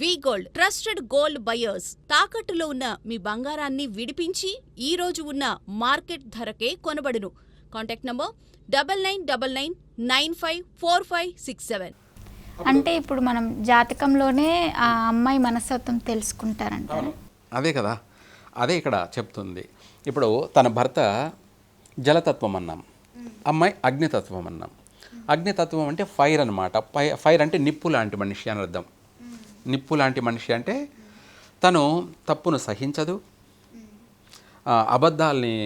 V gold trusted gold buyers తాకట్టులో ఉన్న మీ బంగారాన్ని విడిపించి ఈ రోజు ఉన్న మార్కెట్ ధరకే కొనబడును. Contact number double nine double nine nine five four five six seven అంటే ఇప్పుడు మనం జాతకంలోనే ఆ అమ్మాయి మనస్తత్వం తెలుసుకుంటారంటారు. అదే కదా. అదే ఇక్కడ చెప్తుంది. ఇప్పుడు తన భర్త జలతత్వం అన్నాం అమ్మాయి అగ్నితత్వం అన్నాం అగ్నితత్వం అంటే ఫైర్ అనమాట ఫైర్ అంటే నిప్పు లాంటి మనిషి అని అర్థం. నిప్పు లాంటి మనిషి అంటే తను తప్పును సహించదు. అబద్ధాల్ని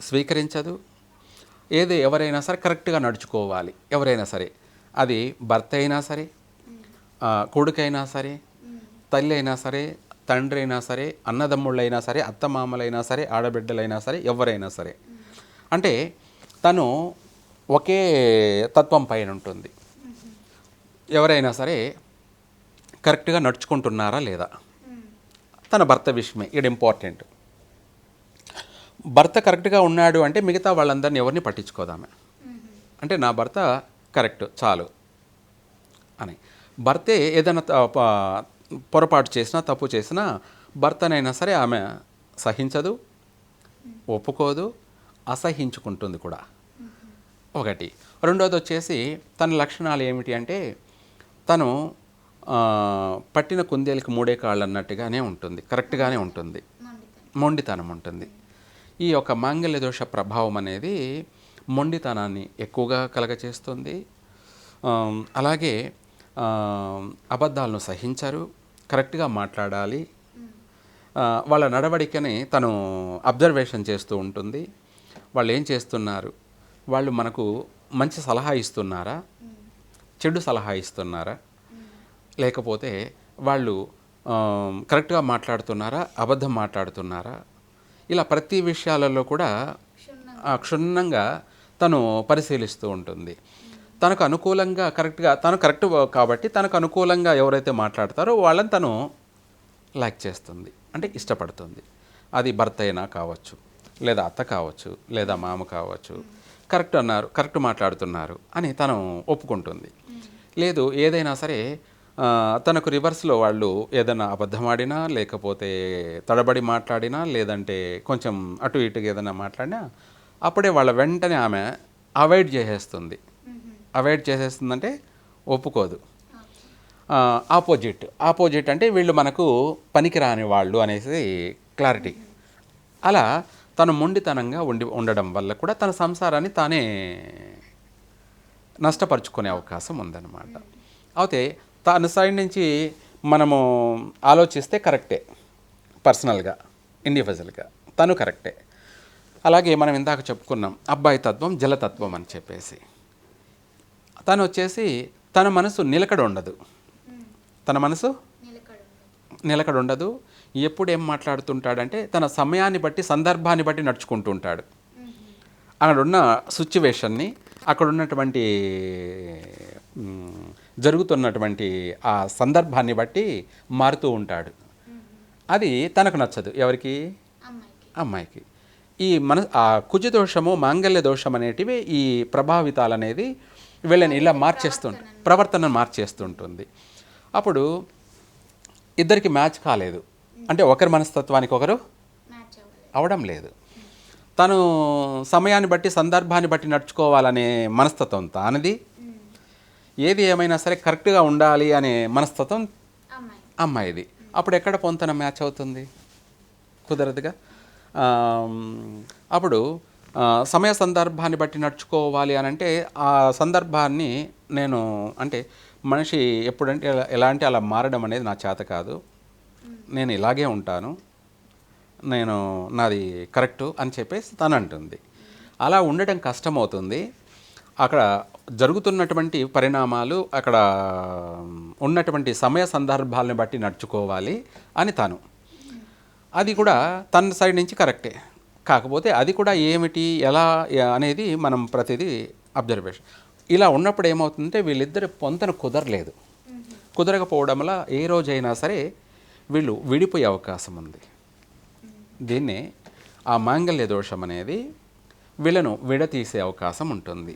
స్వీకరించదు. ఏది ఎవరైనా సరే కరెక్ట్గా నడుచుకోవాలి. ఎవరైనా సరే. అది భర్త అయినా సరే కొడుకైనా సరే తల్లి అయినా సరే తండ్రి అయినా సరే అన్నదమ్ముళ్ళైనా సరే అత్తమామలైనా సరే ఆడబిడ్డలైనా సరే ఎవరైనా సరే. అంటే తను ఒకే తత్వం పైన ఉంటుంది. ఎవరైనా సరే కరెక్ట్గా నడుచుకుంటున్నారా లేదా? తన భర్త విషయమే. ఇది ఇంపార్టెంట్ భర్త కరెక్ట్గా ఉన్నాడు అంటే మిగతా వాళ్ళందరిని ఎవరిని పట్టించుకోదామే? అంటే నా భర్త కరెక్ట్ చాలు అని. భర్తే ఏదైనా త- పొరపాటు చేసినా తప్పు చేసినా భర్తనైనా సరే ఆమె సహించదు ఒప్పుకోదు అసహించుకుంటుంది కూడా. ఒకటి. రెండోది వచ్చేసి తన లక్షణాలు ఏమిటి అంటే తను పట్టిన కుందేలకు మూడే కాళ్ళు అన్నట్టుగానే ఉంటుంది. కరెక్ట్గానే ఉంటుంది. మొండితనం. ఉంటుంది. ఈ యొక్క మాంగళ్య దోష ప్రభావం అనేది మొండితనాన్ని ఎక్కువగా కలగచేస్తుంది. అలాగే అబద్ధాలను సహించరు. కరెక్ట్గా మాట్లాడాలి. వాళ్ళ నడవడికని తను అబ్జర్వేషన్ చేస్తూ ఉంటుంది. వాళ్ళు ఏం చేస్తున్నారు? వాళ్ళు మనకు మంచి సలహా ఇస్తున్నారా? చెడు సలహా ఇస్తున్నారా? లేకపోతే వాళ్ళు కరెక్ట్గా మాట్లాడుతున్నారా అబద్ధం మాట్లాడుతున్నారా? ఇలా ప్రతి విషయాలలో కూడా ఆ, క్షుణ్ణంగా తను పరిశీలిస్తూ ఉంటుంది. తనకు అనుకూలంగా కరెక్ట్గా తను కరెక్ట్ కాబట్టి తనకు అనుకూలంగా ఎవరైతే మాట్లాడతారో వాళ్ళని తను లైక్ చేస్తుంది. అంటే ఇష్టపడుతుంది. అది భర్త అయినా కావచ్చు లేదా అత్త కావచ్చు లేదా మామ కావచ్చు కరెక్ట్ అన్నారు కరెక్ట్ మాట్లాడుతున్నారు అని తను ఒప్పుకుంటుంది. లేదు ఏదైనా సరే తనకు రివర్స్లో వాళ్ళు ఏదైనా అబద్ధం ఆడినా లేకపోతే తడబడి మాట్లాడినా లేదంటే కొంచెం అటు ఇటుగా ఏదైనా మాట్లాడినా అప్పుడే వాళ్ళ వెంటనే ఆమె అవాయిడ్ చేసేస్తుంది. అవాయిడ్ చేసేస్తుందంటే ఒప్పుకోదు. ఆపోజిట్. ఆపోజిట్ అంటే వీళ్ళు మనకు పనికిరాని వాళ్ళు అనేసి క్లారిటీ. అలా తను మొండితనంగా ఉండి ఉండడం వల్ల కూడా తన సంసారాన్ని తానే నష్టపరుచుకునే అవకాశం ఉందన్నమాట. అయితే తను సైడ్ నుంచి మనము ఆలోచిస్తే కరెక్టే. పర్సనల్గా ఇండివిజువల్గా తను కరెక్టే. అలాగే మనం ఇందాక చెప్పుకున్నాం అబ్బాయి తత్వం జలతత్వం అని చెప్పేసి. తను వచ్చేసి తన మనసు నిలకడ ఉండదు. తన మనసు? నిలకడ ఉండదు. ఎప్పుడు ఏం మాట్లాడుతుంటాడంటే తన సమయాన్ని బట్టి సందర్భాన్ని బట్టి నడుచుకుంటుంటాడు ఉంటాడు. అక్కడ ఉన్న సిచ్యువేషన్ని అక్కడ ఉన్నటువంటి జరుగుతున్నటువంటి ఆ సందర్భాన్ని బట్టి మారుతూ ఉంటాడు. అది తనకు నచ్చదు. ఎవరికి? అమ్మాయికి. ఈ మన ఆ కుజ దోషము మాంగళ్య దోషం అనేటివి ఈ ప్రభావితాలు అనేది వీళ్ళని ఇలా మార్చేస్తుంట ప్రవర్తన మార్చేస్తుంటుంది. అప్పుడు ఇద్దరికి మ్యాచ్ కాలేదు. అంటే ఒకరి మనస్తత్వానికి ఒకరు అవడం లేదు. తను సమయాన్ని బట్టి సందర్భాన్ని బట్టి నడుచుకోవాలనే మనస్తత్వం తానది. ఏది ఏమైనా సరే కరెక్ట్గా ఉండాలి అనే మనస్తత్వం అమ్మాయిది. అప్పుడు ఎక్కడ పొంతన మ్యాచ్ అవుతుంది? కుదరదుగా? అప్పుడు సమయ సందర్భాన్ని బట్టి నడుచుకోవాలి అని అంటే ఆ సందర్భాన్ని నేను అంటే మనిషి ఎప్పుడంటే ఎలా అంటే అలా మారడం అనేది నా చేత కాదు. నేను ఇలాగే ఉంటాను. నేను నాది కరెక్టు అని చెప్పేసి తను అంటుంది. అలా ఉండటం కష్టమవుతుంది. అక్కడ జరుగుతున్నటువంటి పరిణామాలు అక్కడ ఉన్నటువంటి సమయ సందర్భాలను బట్టి నడుచుకోవాలి అని తను. అది కూడా తన సైడ్ నుంచి కరెక్టే. కాకపోతే అది కూడా ఏమిటి ఎలా అనేది మనం ప్రతిదీ అబ్జర్వేషన్. ఇలా ఉన్నప్పుడు ఏమవుతుందంటే వీళ్ళిద్దరి పొంతన కుదరలేదు. కుదరకపోవడం వల్ల ఏ రోజైనా సరే వీళ్ళు విడిపోయే అవకాశం ఉంది. దీన్ని ఆ మాంగళ్య దోషం అనేది వీళ్ళను విడతీసే అవకాశం ఉంటుంది.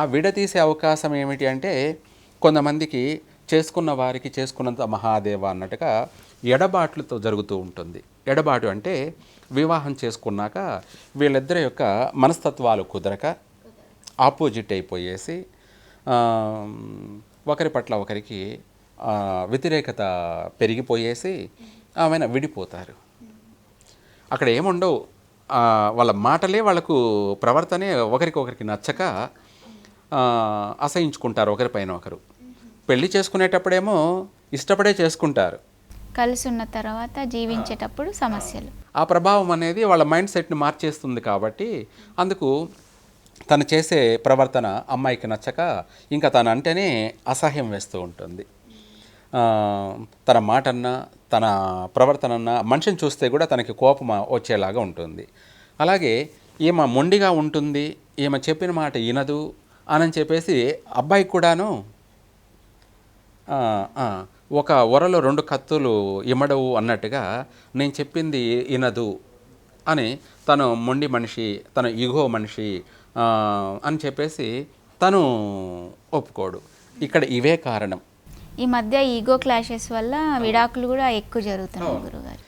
ఆ విడతీసే అవకాశం ఏమిటి అంటే కొంతమందికి చేసుకున్న వారికి చేసుకున్నంత మహాదేవ అన్నట్టుగా ఎడబాట్లతో జరుగుతూ ఉంటుంది. ఎడబాటు అంటే వివాహం చేసుకున్నాక వీళ్ళిద్దరి యొక్క మనస్తత్వాలు కుదరక ఆపోజిట్ అయిపోయేసి ఒకరి పట్ల ఒకరికి వ్యతిరేకత పెరిగిపోయేసి ఆమెన విడిపోతారు. అక్కడ ఏముండవు. వాళ్ళ మాటలే వాళ్ళకు ప్రవర్తనే ఒకరికొకరికి నచ్చక అసహించుకుంటారు ఒకరిపైన ఒకరు. పెళ్ళి చేసుకునేటప్పుడేమో ఇష్టపడే చేసుకుంటారు. కలిసి ఉన్న తర్వాత జీవించేటప్పుడు సమస్యలు. ఆ ప్రభావం అనేది వాళ్ళ మైండ్ సెట్ని మార్చేస్తుంది కాబట్టి అందుకు తను చేసే ప్రవర్తన అమ్మాయికి నచ్చక ఇంకా తను అంటేనే అసహ్యం వేస్తూ ఉంటుంది. తన మాటన్నా తన ప్రవర్తనన్నా మనిషిని చూస్తే కూడా తనకి కోపం వచ్చేలాగా ఉంటుంది. అలాగే ఈమె మొండిగా ఉంటుంది ఈమె చెప్పిన మాట వినదు అని చెప్పేసి అబ్బాయికి కూడాను ఒక వరలో రెండు కత్తులు ఇమడవు అన్నట్టుగా నేను చెప్పింది వినదు అని తను మొండి మనిషి తను ఈగో మనిషి అని చెప్పేసి తను ఒప్పుకోడు. ఇక్కడ ఇవే కారణం. ఈ మధ్య ఈగో క్లాషెస్ వల్ల విడాకులు కూడా ఎక్కువ జరుగుతున్నాయి గురుగారు.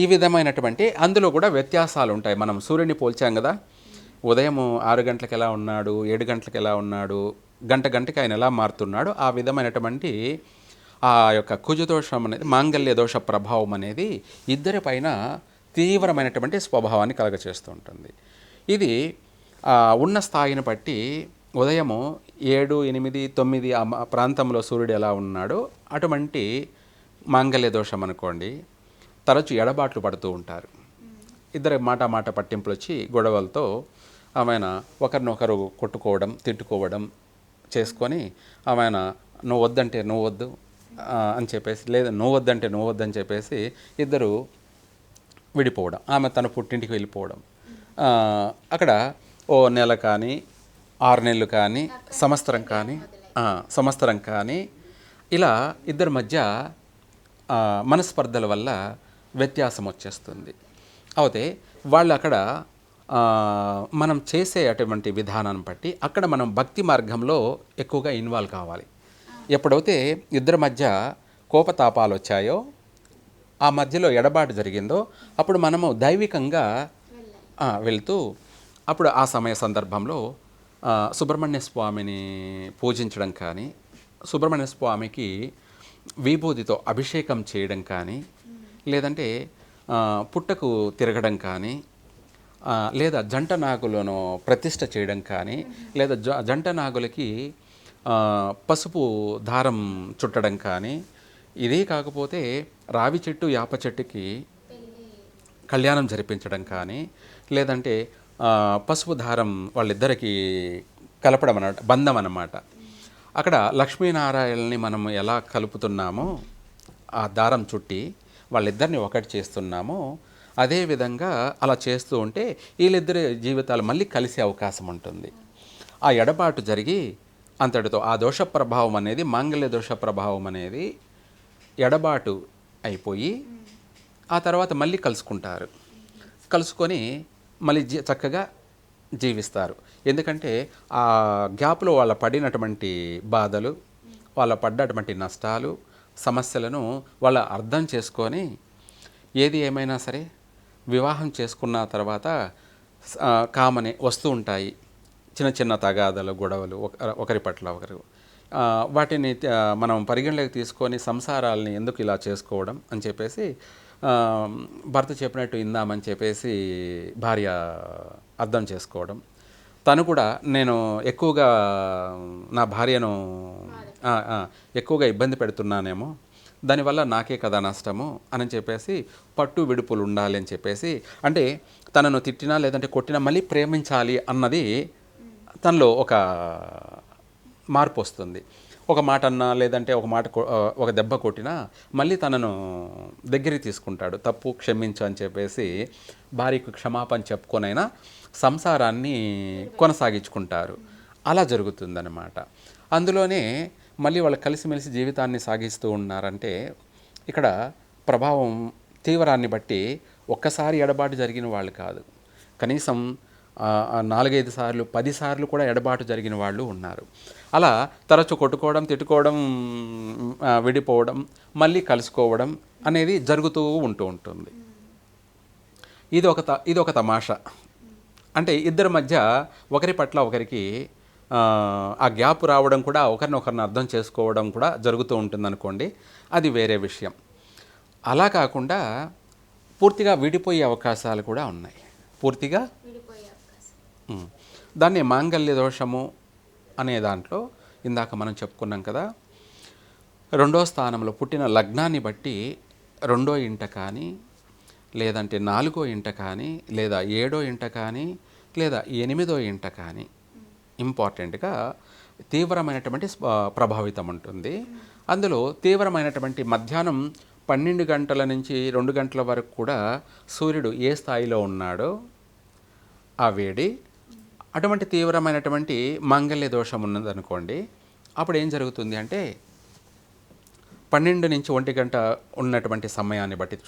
ఈ విధమైనటువంటి అందులో కూడా వ్యత్యాసాలు ఉంటాయి మనం సూర్యుని పోల్చాం కదా. ఉదయం ఆరు గంటలకు ఎలా ఉన్నాడు ఏడు గంటలకు ఎలా ఉన్నాడు గంట గంటకి ఆయన ఎలా మారుతున్నాడు ఆ విధమైనటువంటి ఆ యొక్క కుజదోషం అనేది మాంగల్య దోష ప్రభావం అనేది ఇద్దరి పైన తీవ్రమైనటువంటి స్వభావాన్ని కలగచేస్తూ ఉంటుంది. ఇది ఉన్న స్థాయిని బట్టి ఉదయము ఏడు ఎనిమిది తొమ్మిది ఆ ప్రాంతంలో సూర్యుడు ఎలా ఉన్నాడో అటువంటి మాంగల్య దోషం అనుకోండి. తరచు ఎడబాట్లు పడుతూ ఉంటారు. ఇద్దరు మాట మాట పట్టింపులు వచ్చి గొడవలతో ఆమెన ఒకరినొకరు కొట్టుకోవడం తిట్టుకోవడం చేసుకొని ఆమెన నువ్వు వద్దంటే నువ్వు వద్దు అని చెప్పేసి లేదా నువ్వు వద్దంటే నువ్వు వద్దని చెప్పేసి ఇద్దరు విడిపోవడం. ఆమె తన పుట్టింటికి వెళ్ళిపోవడం. అక్కడ ఓ నెల కానీ ఆరు నెలలు కానీ సంవత్సరం కానీ సంవత్సరం కానీ ఇలా ఇద్దరి మధ్య మనస్పర్ధల వల్ల వ్యత్యాసం వచ్చేస్తుంది. అయితే వాళ్ళు అక్కడ మనం చేసే అటువంటి విధానాన్ని బట్టి అక్కడ మనం భక్తి మార్గంలో ఎక్కువగా ఇన్వాల్వ్ కావాలి. ఎప్పుడైతే ఇద్దరి మధ్య కోపతాపాలు వచ్చాయో ఆ మధ్యలో ఎడబాటు జరిగిందో అప్పుడు మనము దైవికంగా వెళ్తూ అప్పుడు ఆ సమయ సందర్భంలో సుబ్రహ్మణ్య స్వామిని పూజించడం కానీ సుబ్రహ్మణ్య స్వామికి విభూతితో అభిషేకం చేయడం కానీ లేదంటే పుట్టకు తిరగడం కానీ లేదా జంట నాగులను ప్రతిష్ట చేయడం కానీ లేదా జ జంట నాగులకి పసుపు దారం చుట్టడం కానీ ఇదే కాకపోతే రావి చెట్టు యాప చెట్టుకి కళ్యాణం జరిపించడం కానీ లేదంటే పసుపు దారం వాళ్ళిద్దరికి కలపడం అన్నమాట బంధం అన్నమాట అక్కడ లక్ష్మీనారాయణని మనం ఎలా కలుపుతున్నామో ఆ దారం చుట్టి వాళ్ళిద్దరిని ఒకటి చేస్తున్నామో అదేవిధంగా అలా చేస్తూ ఉంటే వీళ్ళిద్దరి జీవితాలు మళ్ళీ కలిసే అవకాశం ఉంటుంది. ఆ ఎడబాటు జరిగి అంతటితో ఆ దోష ప్రభావం అనేది మాంగళ్య దోష ప్రభావం అనేది ఎడబాటు అయిపోయి ఆ తర్వాత మళ్ళీ కలుసుకుంటారు. కలుసుకొని మళ్ళీ జీ చక్కగా జీవిస్తారు. ఎందుకంటే ఆ గ్యాప్లో వాళ్ళ పడినటువంటి బాధలు వాళ్ళ పడ్డటువంటి నష్టాలు సమస్యలను వాళ్ళ అర్థం చేసుకొని ఏది ఏమైనా సరే వివాహం చేసుకున్న తర్వాత కామనే వస్తూ ఉంటాయి. చిన్న చిన్న తగాదలు గొడవలు ఒక- ఒకరి పట్ల ఒకరు. వాటిని మనం పరిగణలోకి తీసుకొని సంసారాలని ఎందుకు ఇలా చేసుకోవడం అని చెప్పేసి భర్త చెప్పినట్టు ఇందామని చెప్పేసి భార్య అర్థం చేసుకోవడం. తను కూడా నేను ఎక్కువగా నా భార్యను ఎక్కువగా ఇబ్బంది పెడుతున్నానేమో దానివల్ల నాకే కదా నష్టము అని చెప్పేసి పట్టు విడుపులు ఉండాలి అని చెప్పేసి అంటే తనను తిట్టినా లేదంటే కొట్టినా మళ్ళీ ప్రేమించాలి అన్నది తనలో ఒక మార్పు వస్తుంది. ఒక మాట అన్నా లేదంటే ఒక మాట ఒక దెబ్బ కొట్టినా మళ్ళీ తనను దగ్గరికి తీసుకుంటాడు. తప్పు క్షమించు అని చెప్పేసి భార్యకు క్షమాపణ చెప్పుకొనైనా సంసారాన్ని కొనసాగించుకుంటారు. అలా జరుగుతుందన్నమాట. అందులోనే మళ్ళీ వాళ్ళు కలిసిమెలిసి జీవితాన్ని సాగిస్తూ ఉన్నారంటే ఇక్కడ ప్రభావం తీవ్రాన్ని బట్టి ఒక్కసారి ఎడబాటు జరిగిన వాళ్ళు కాదు. కనీసం నాలుగైదు సార్లు పది సార్లు కూడా ఎడబాటు జరిగిన వాళ్ళు ఉన్నారు. అలా తరచు కొట్టుకోవడం తిట్టుకోవడం విడిపోవడం మళ్ళీ కలుసుకోవడం అనేది జరుగుతూ ఉంటూ ఉంటుంది. ఇది ఒక త ఇది ఒక తమాషా. అంటే ఇద్దరి మధ్య ఒకరి పట్ల ఒకరికి ఆ, గ్యాప్ రావడం కూడా ఒకరినొకరిని అర్థం చేసుకోవడం కూడా జరుగుతూ ఉంటుంది అనుకోండి అది వేరే విషయం. అలా కాకుండా పూర్తిగా విడిపోయే అవకాశాలు కూడా ఉన్నాయి. పూర్తిగా. దాన్ని మాంగల్య దోషము అనే దాంట్లో ఇందాక మనం చెప్పుకున్నాం కదా రెండో స్థానంలో పుట్టిన లగ్నాన్ని బట్టి రెండో ఇంట కానీ లేదంటే నాలుగో ఇంట కానీ లేదా ఏడో ఇంట కానీ లేదా ఎనిమిదో ఇంట కానీ ఇంపార్టెంట్గా తీవ్రమైనటువంటి ప్రభావితం ఉంటుంది. అందులో తీవ్రమైనటువంటి మధ్యాహ్నం పన్నెండు గంటల నుంచి రెండు గంటల వరకు కూడా సూర్యుడు ఏ స్థాయిలో ఉన్నాడో ఆ వేడి అటువంటి తీవ్రమైనటువంటి మంగళ్య దోషం ఉన్నదనుకోండి అప్పుడు ఏం జరుగుతుంది అంటే పన్నెండు నుంచి ఒంటి గంట ఉన్నటువంటి సమయాన్ని బట్టి